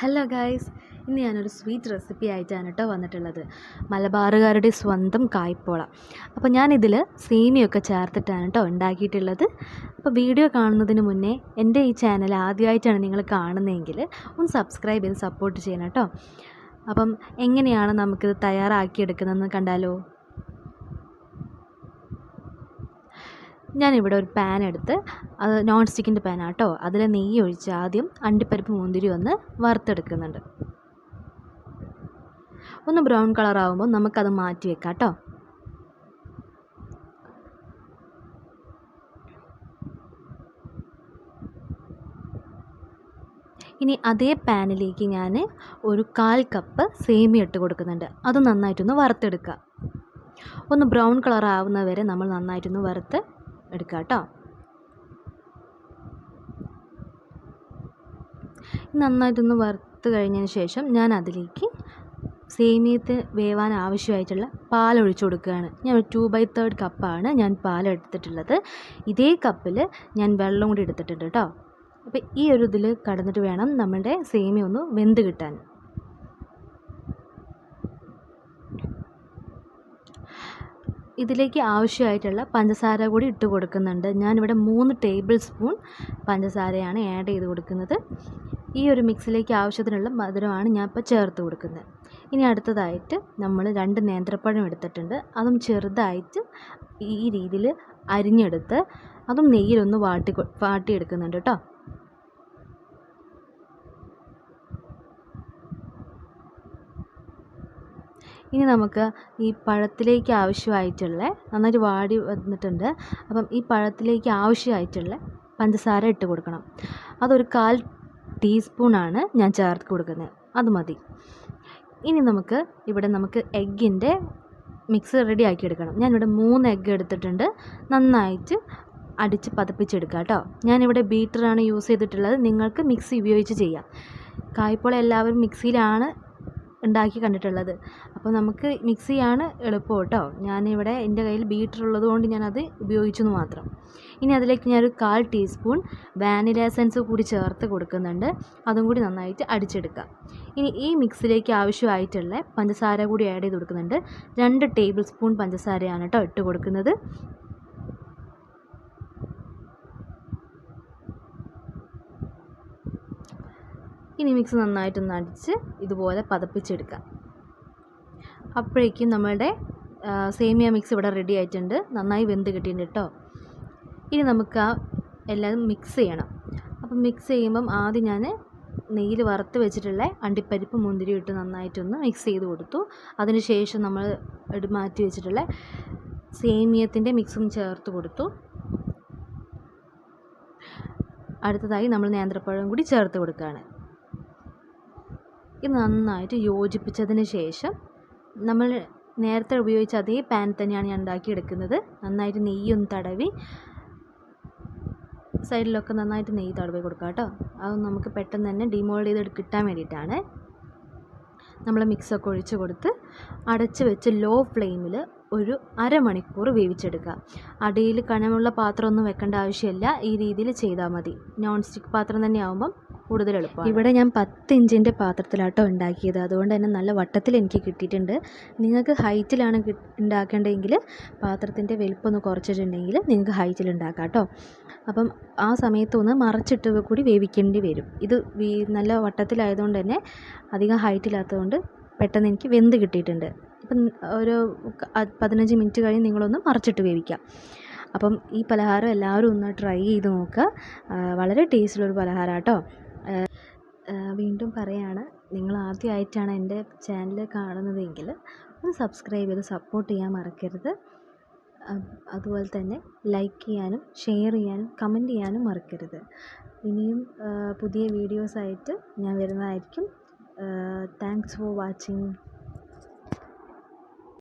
Hello guys ഇന്ന് ഞാനൊരു sweet recipe ആയിട്ടാണ് കേട്ടോ വന്നിട്ടുള്ളത്. മലബാറുകാരുടെ സ്വന്തം കായ്പോള. അപ്പോൾ ഞാനിതിൽ സേമിയൊക്കെ ചേർത്തിട്ടാണ് കേട്ടോ ഉണ്ടാക്കിയിട്ടുള്ളത്. അപ്പോൾ വീഡിയോ കാണുന്നതിന് മുന്നേ എന്റെ ഈ ചാനൽ ആദ്യമായിട്ടാണ് നിങ്ങൾ കാണുന്നതെങ്കിൽ ഒന്ന് സബ്സ്ക്രൈബ് ചെയ്ത് സപ്പോർട്ട് ചെയ്യണം കേട്ടോ. അപ്പം എങ്ങനെയാണ് നമുക്കിത് തയ്യാറാക്കിയെടുക്കുന്നതെന്ന് കണ്ടാലോ? ഞാനിവിടെ ഒരു പാൻ എടുത്ത് അത് നോൺ സ്റ്റിക്കിന്റെ പാനാണ് കേട്ടോ അതിൽ നെയ്യ് ഒഴിച്ച് ആദ്യം അണ്ടിപ്പരിപ്പ് മുന്തിരി ഒന്ന് വറുത്തെടുക്കുന്നുണ്ട്. ഒന്ന് ബ്രൗൺ കളർ ആകുമ്പോൾ നമുക്കത് മാറ്റി വെക്കാം കേട്ടോ ഇനി അതേ പാനിലേക്ക് ഞാൻ ഒരു കാൽ കപ്പ് സേമി ഇട്ട് കൊടുക്കുന്നുണ്ട്. അത് നന്നായിട്ടൊന്ന് വറുത്തെടുക്കുക. ഒന്ന് ബ്രൗൺ കളർ ആവുന്നവരെ നമ്മൾ നന്നായിട്ടൊന്ന് വറുത്ത് എടുക്കുക കേട്ടോ. നന്നായിട്ടൊന്ന് വറുത്ത് കഴിഞ്ഞതിന് ശേഷം ഞാൻ അതിലേക്ക് സേമിയത്ത് വേവാൻ ആവശ്യമായിട്ടുള്ള പാൽ ഒഴിച്ചു കൊടുക്കുകയാണ്. ഞാൻ ഒരു ടു ബൈ തേർഡ് കപ്പാണ് ഞാൻ പാൽ എടുത്തിട്ടുള്ളത് ഇതേ കപ്പിൽ ഞാൻ വെള്ളം കൂടി എടുത്തിട്ടുണ്ട് കേട്ടോ. അപ്പോൾ ഈ ഒരു ഇതിൽ കടന്നിട്ട് വേണം നമ്മുടെ സേമിയ ഒന്ന് വെന്ത് കിട്ടാൻ. ഇതിലേക്ക് ആവശ്യമായിട്ടുള്ള പഞ്ചസാര കൂടി ഇട്ട് കൊടുക്കുന്നുണ്ട്. ഞാനിവിടെ മൂന്ന് ടേബിൾ സ്പൂൺ പഞ്ചസാരയാണ് ആഡ് ചെയ്ത് കൊടുക്കുന്നത്. ഈ ഒരു മിക്സിലേക്ക് ആവശ്യത്തിനുള്ള മധുരമാണ് ഞാൻ ഇപ്പോൾ ചേർത്ത് കൊടുക്കുന്നത്. ഇനി അടുത്തതായിട്ട് നമ്മൾ രണ്ട് നേന്ത്രപ്പഴം എടുത്തിട്ടുണ്ട്. അതും ചെറുതായിട്ട് ഈ രീതിയിൽ അരിഞ്ഞെടുത്ത് അതും നെയ്യിലൊന്ന് വാട്ടി വാട്ടിയെടുക്കുന്നുണ്ട് കേട്ടോ. ഇനി നമുക്ക് ഈ പഴത്തിലേക്ക് ആവശ്യമായിട്ടുള്ള നന്നായിട്ട് വാടി വന്നിട്ടുണ്ട്. അപ്പം ഈ പഴത്തിലേക്ക് ആവശ്യമായിട്ടുള്ള പഞ്ചസാര ഇട്ട് കൊടുക്കണം. അതൊരു കാൽ ടീസ്പൂണാണ് ഞാൻ ചേർത്ത് കൊടുക്കുന്നത്. അത് മതി. ഇനി നമുക്ക് ഇവിടെ നമുക്ക് എഗ്ഗിന്റെ മിക്സ് റെഡി ആക്കി എടുക്കണം. ഞാനിവിടെ മൂന്ന് എഗ്ഗ് എടുത്തിട്ടുണ്ട്. നന്നായിട്ട് അടിച്ച് പതപ്പിച്ചെടുക്കുക കേട്ടോ. ഞാനിവിടെ ബീറ്ററാണ് യൂസ് ചെയ്തിട്ടുള്ളത്. നിങ്ങൾക്ക് മിക്സി ഉപയോഗിച്ച് ചെയ്യാം. കായ്പോള എല്ലാവരും മിക്സിയിലാണ് ഉണ്ടാക്കി കണ്ടിട്ടുള്ളത്. അപ്പോൾ നമുക്ക് മിക്സിയാണ് എളുപ്പം കേട്ടോ ഞാനിവിടെ എന്റെ കയ്യിൽ ബീറ്റർ ഉള്ളത് കൊണ്ട് ഞാനത് ഉപയോഗിച്ചെന്ന് മാത്രം. ഇനി അതിലേക്ക് ഞാനൊരു കാൽ ടീസ്പൂൺ വാനില എസൻസ് കൂടി ചേർത്ത് കൊടുക്കുന്നുണ്ട്. അതും കൂടി നന്നായിട്ട് അടിച്ചെടുക്കാം ഇനി ഈ മിക്സിലേക്ക് ആവശ്യമായിട്ടുള്ള പഞ്ചസാര കൂടി ആഡ് ചെയ്ത് കൊടുക്കുന്നുണ്ട്. രണ്ട് ടേബിൾ സ്പൂൺ പഞ്ചസാരയാണ് കേട്ടോ ഇട്ട് കൊടുക്കുന്നത്. ഇനി മിക്സ് നന്നായിട്ടൊന്ന് അടിച്ച് ഇതുപോലെ പതപ്പിച്ചെടുക്കാം അപ്പോഴേക്കും നമ്മുടെ സേമിയ മിക്സ് ഇവിടെ റെഡി ആയിട്ടുണ്ട്. നന്നായി വെന്ത് കിട്ടിയിട്ടുണ്ട് കേട്ടോ. ഇനി നമുക്ക് ആ എല്ലാം മിക്സ് ചെയ്യണം. അപ്പം മിക്സ് ചെയ്യുമ്പം ആദ്യം ഞാൻ നെയ്യിൽ വറുത്ത് വെച്ചിട്ടുള്ള അണ്ടിപ്പരിപ്പ് മുന്തിരി ഇട്ട് നന്നായിട്ടൊന്ന് മിക്സ് ചെയ്ത് കൊടുത്തു. അതിനുശേഷം നമ്മൾ മാറ്റി വെച്ചിട്ടുള്ള സേമിയത്തിന്റെ മിക്സും ചേർത്ത് കൊടുത്തു. അടുത്തതായി നമ്മൾ നേന്ത്രപ്പഴം കൂടി ചേർത്ത് കൊടുക്കുകയാണ്. ഇത് നന്നായിട്ട് യോജിപ്പിച്ചതിന് ശേഷം നമ്മൾ നേരത്തെ ഉപയോഗിച്ച അതേ പാൻ തന്നെയാണ് ഞാൻ ഉണ്ടാക്കിയെടുക്കുന്നത്. നന്നായിട്ട് നെയ്യൊന്ന് തടവി സൈഡിലൊക്കെ നന്നായിട്ട് നെയ്യ് തടവി കൊടുക്കുക കേട്ടോ. അത് നമുക്ക് പെട്ടെന്ന് തന്നെ ഡിമോൾഡ് ചെയ്ത് കിട്ടാൻ വേണ്ടിയിട്ടാണ്. നമ്മൾ മിക്സൊക്കെ ഒഴിച്ച് കൊടുത്ത് അടച്ച് വെച്ച് ലോ ഫ്ലെയിമിൽ ഒരു അരമണിക്കൂർ വേവിച്ചെടുക്കുക. അടിയിൽ കനമുള്ള പാത്രമൊന്നും വെക്കേണ്ട ആവശ്യമില്ല. ഈ രീതിയിൽ ചെയ്താൽ മതി. നോൺ സ്റ്റിക്ക് പാത്രം തന്നെ ആകുമ്പം കൂടുതൽ എളുപ്പമാണ്. ഇവിടെ ഞാൻ പത്ത് ഇഞ്ചിന്റെ പാത്രത്തിലാട്ടോ ഉണ്ടാക്കിയത്. അതുകൊണ്ട് തന്നെ നല്ല വട്ടത്തിൽ എനിക്ക് കിട്ടിയിട്ടുണ്ട്. നിങ്ങൾക്ക് ഹൈറ്റിലാണ് ഉണ്ടാക്കേണ്ടതെങ്കിൽ പാത്രത്തിന്റെ വലിപ്പം ഒന്ന് കുറച്ചിട്ടുണ്ടെങ്കിൽ നിങ്ങൾക്ക് ഹൈറ്റിൽ ഉണ്ടാക്കാം കേട്ടോ അപ്പം ആ സമയത്ത് ഒന്ന് മറച്ചിട്ട് കൂടി വേവിക്കേണ്ടി വരും. ഇത് നല്ല വട്ടത്തിലായതുകൊണ്ട് തന്നെ അധികം ഹൈറ്റില്ലാത്തതുകൊണ്ട് പെട്ടെന്ന് എനിക്ക് വെന്ത് കിട്ടിയിട്ടുണ്ട്. ഇപ്പം ഒരു പതിനഞ്ച് മിനിറ്റ് കഴിഞ്ഞ് നിങ്ങളൊന്ന് മറച്ചിട്ട് വേവിക്കാം. അപ്പം ഈ പലഹാരം എല്ലാവരും ഒന്ന് ട്രൈ ചെയ്ത് നോക്കുക. വളരെ ടേസ്റ്റുള്ളൊരു പലഹാരം കേട്ടോ വീണ്ടും പറയുകയാണ് നിങ്ങൾ ആദ്യമായിട്ടാണ് എന്റെ ചാനൽ കാണുന്നതെങ്കിൽ ഒന്ന് സബ്സ്ക്രൈബ് ചെയ്ത് സപ്പോർട്ട് ചെയ്യാൻ മറക്കരുത്. അതുപോലെ തന്നെ ലൈക്ക് ചെയ്യാനും ഷെയർ ചെയ്യാനും കമന്റ് ചെയ്യാനും മറക്കരുത്. ഇനിയും പുതിയ വീഡിയോസായിട്ട് ഞാൻ വരുന്നതായിരിക്കും. Thanks for watching.